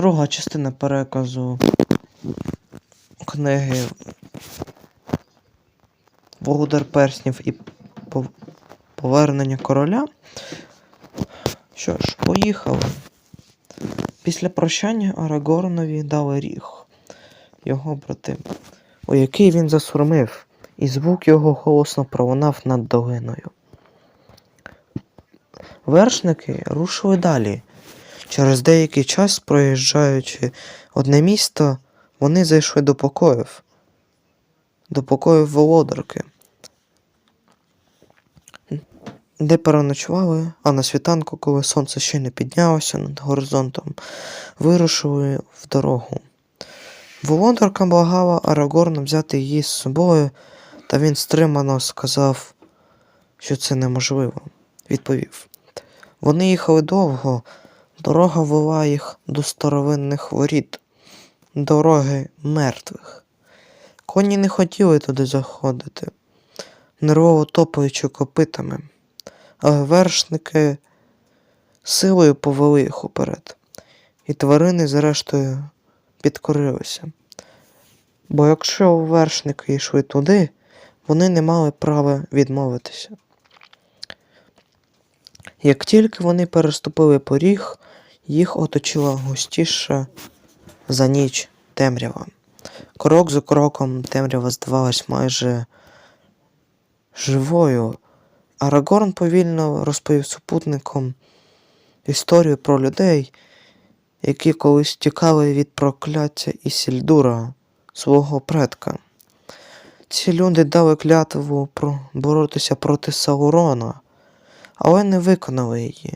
Друга частина переказу книги Володар Перснів і Повернення короля. Що ж, поїхали. Після прощання Арагорнові дали ріг, його брати, у який він засурмив, і звук його голосно пролунав над долиною. Вершники рушили далі. Через деякий час, проїжджаючи одне місто, вони зайшли до покоїв, до покоїв володарки, де переночували, а на світанку, коли сонце ще не піднялося над горизонтом, вирушили в дорогу. Володарка благала Арагорна взяти її з собою, та він стримано сказав, що це неможливо. Відповів. Вони їхали довго, дорога вела їх до старовинних воріт, дороги мертвих. Коні не хотіли туди заходити, нервово топаючи копитами, але вершники силою повели їх уперед, і тварини, зрештою, підкорилися. Бо якщо вершники йшли туди, вони не мали права відмовитися. Як тільки вони переступили поріг, їх оточила густіша за ніч темрява. Крок за кроком темрява здавалась майже живою. Арагорн повільно розповів супутникам історію про людей, які колись тікали від прокляття Ісільдура, свого предка. Ці люди дали клятву боротися проти Саурона, але не виконали її,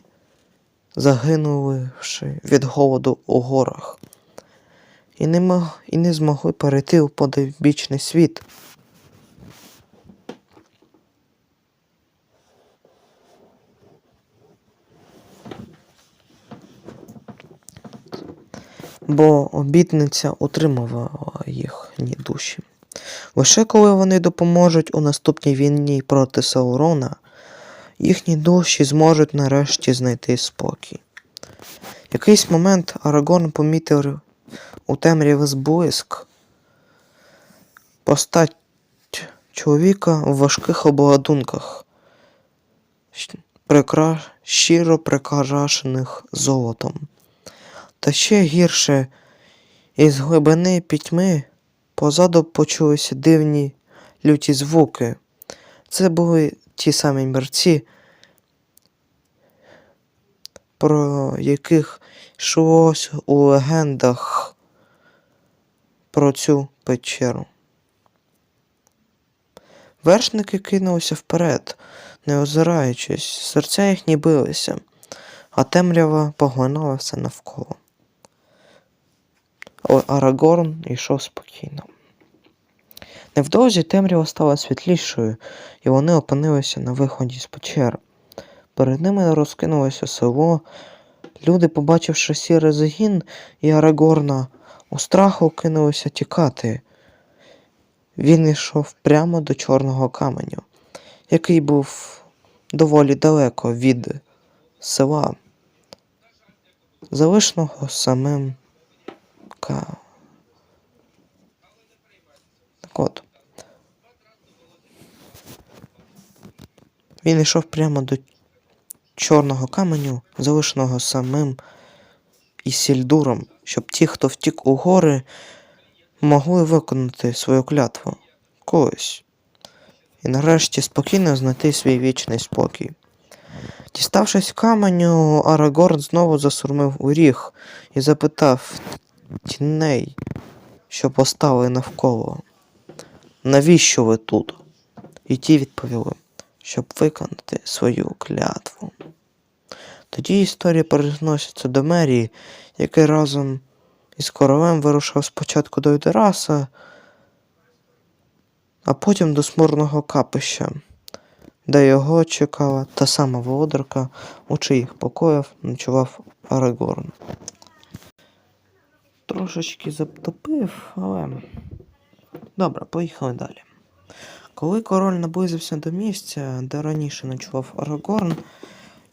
загинувши від голоду у горах, і не, мог, і не змогли перейти у подибічний світ. Бо обітниця утримувала їхні душі. Лише коли вони допоможуть у наступній війні проти Саурона, їхні душі зможуть нарешті знайти спокій. Якийсь момент Арагорн помітив у темряві зблиск постать чоловіка в важких обладунках, прикра... щиро прикрашених золотом. Та ще гірше, із глибини пітьми позаду почулися дивні люті звуки. Це були ті самі мерці, про яких йшлось у легендах про цю печеру. Вершники кинулися вперед, не озираючись, серця їхні билися, а темрява поглинала все навколо. Але Арагорн йшов спокійно. Невдовзі темрява стала світлішою, і вони опинилися на виході з печер. Перед ними розкинулося село. Люди, побачивши сірий загін і Арагорна, у страху кинулися тікати. Він йшов прямо до чорного каменю, який був доволі далеко від села, залишеного самим Ка. Так от. Він йшов прямо до чорного каменю, залишеного самим Ісільдуром, щоб ті, хто втік у гори, могли виконати свою клятву колись. І нарешті спокійно знайти свій вічний спокій. Діставшись каменю, Арагорн знову засурмив у ріг і запитав тіней, що постали навколо. Навіщо ви тут? І ті відповіли, щоб виконати свою клятву. Тоді історія переноситься до мерії, який разом із королем вирушив спочатку до Юдераса, а потім до смурного капища, де його чекала та сама володарка, у чиїх покоїв ночував Арагорн. Трошечки затопив, але. Добре, поїхали далі. Коли король наблизився до місця, де раніше ночував Арагорн,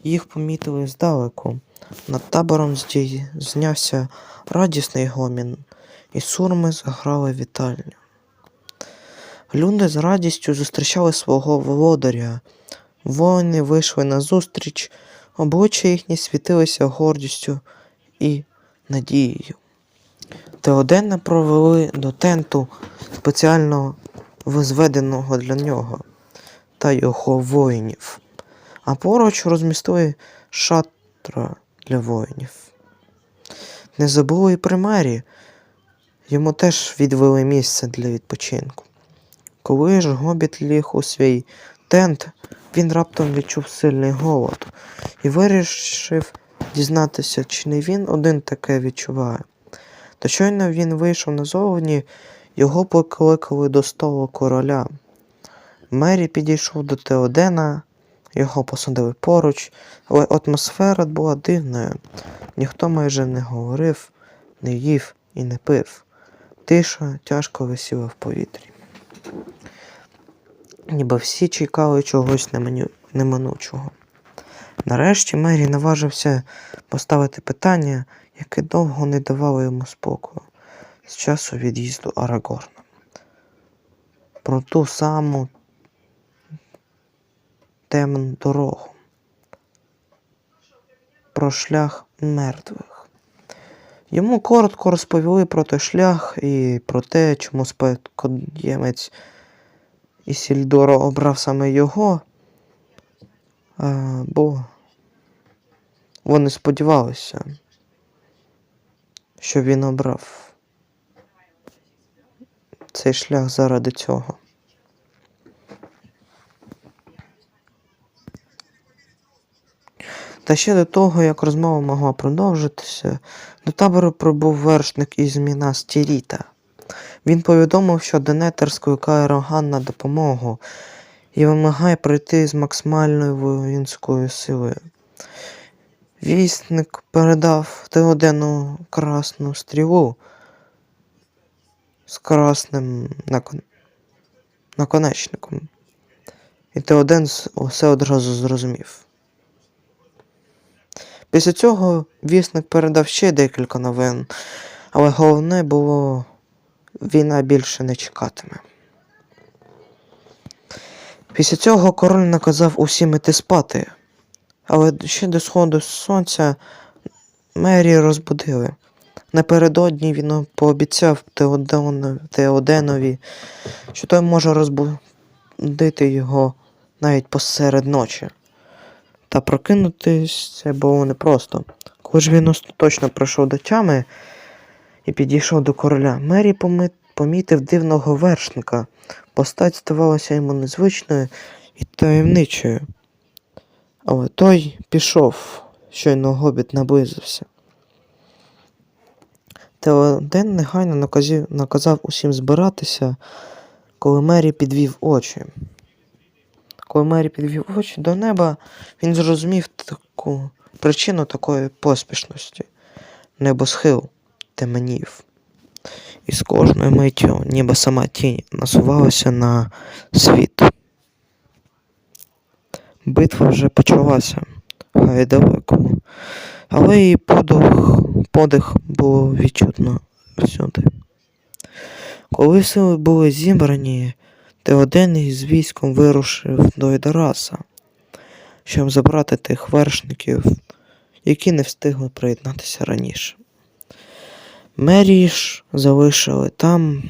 Їх помітили здалеку. Над табором знявся радісний гомін, і сурми заграли вітальню. Люди з радістю зустрічали свого володаря. Воїни вийшли назустріч, обличчя їхні світилися гордістю і надією. Теодена провели до тенту спеціально возведеного для нього та його воїнів, а поруч розмістили шатра для воїнів. Не забули і при мері, йому теж відвели місце для відпочинку. Коли ж гобіт ліг у свій тент, він раптом відчув сильний голод і вирішив дізнатися, чи не він один таке відчуває. Та щойно він вийшов назовні, його покликали до столу короля. Мері підійшов до Теодена, його посадили поруч, але атмосфера була дивною. Ніхто майже не говорив, не їв і не пив. Тиша тяжко висіла в повітрі. Ніби всі чекали чогось неминучого. Нарешті Мері наважився поставити питання, яке довго не давало йому спокою з часу від'їзду Арагорна. Про ту саму темну дорогу. Про шлях мертвих. Йому коротко розповіли про той шлях і про те, чому спадкоємець Ісільдоро обрав саме його, бо вони сподівалися, що він обрав цей шлях заради цього. Та ще до того, як розмова могла продовжитися, до табору прибув вершник із Мінас Тіріта. Він повідомив, що Денетер скликає Роган на допомогу і вимагає прийти з максимальною воїнською силою. Вісник передав Теодену красну стрілу з красним након... наконечником. І Теоден з- усе одразу зрозумів. Після цього вісник передав ще декілька новин, але головне було війна більше не чекатиме. Після цього король наказав усім іти спати, але ще до сходу сонця Мері розбудили. Напередодні він пообіцяв Теоденові, що той може розбудити його навіть посеред ночі. Та прокинутись це було непросто. Коли ж він остаточно прийшов до тями і підійшов до короля, Мері помітив дивного вершника. Постать здавалася йому незвичною і таємничою. Але той пішов, щойно гобіт наблизився. Теоден негайно наказів, наказав усім збиратися, коли Мері підвів очі. Коли Мері підвів очі до неба, він зрозумів таку причину такої поспішності. Небосхил теменів. І з кожною миттю, ніби сама тінь насувалася на світ. Битва вже почалася, хай далеко, але її подих, подих було відчутно всюди. Коли сили були зібрані, Теоден із військом вирушив до Едараса, щоб забрати тих вершників, які не встигли приєднатися раніше. Мері ж залишили там,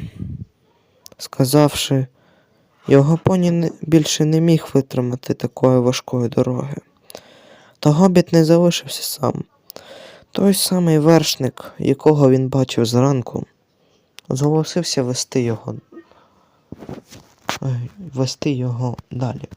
сказавши, його поні більше не міг витримати такої важкої дороги. Та гобіт не залишився сам. Той самий вершник, якого він бачив зранку, зголосився вести його, вести його далі.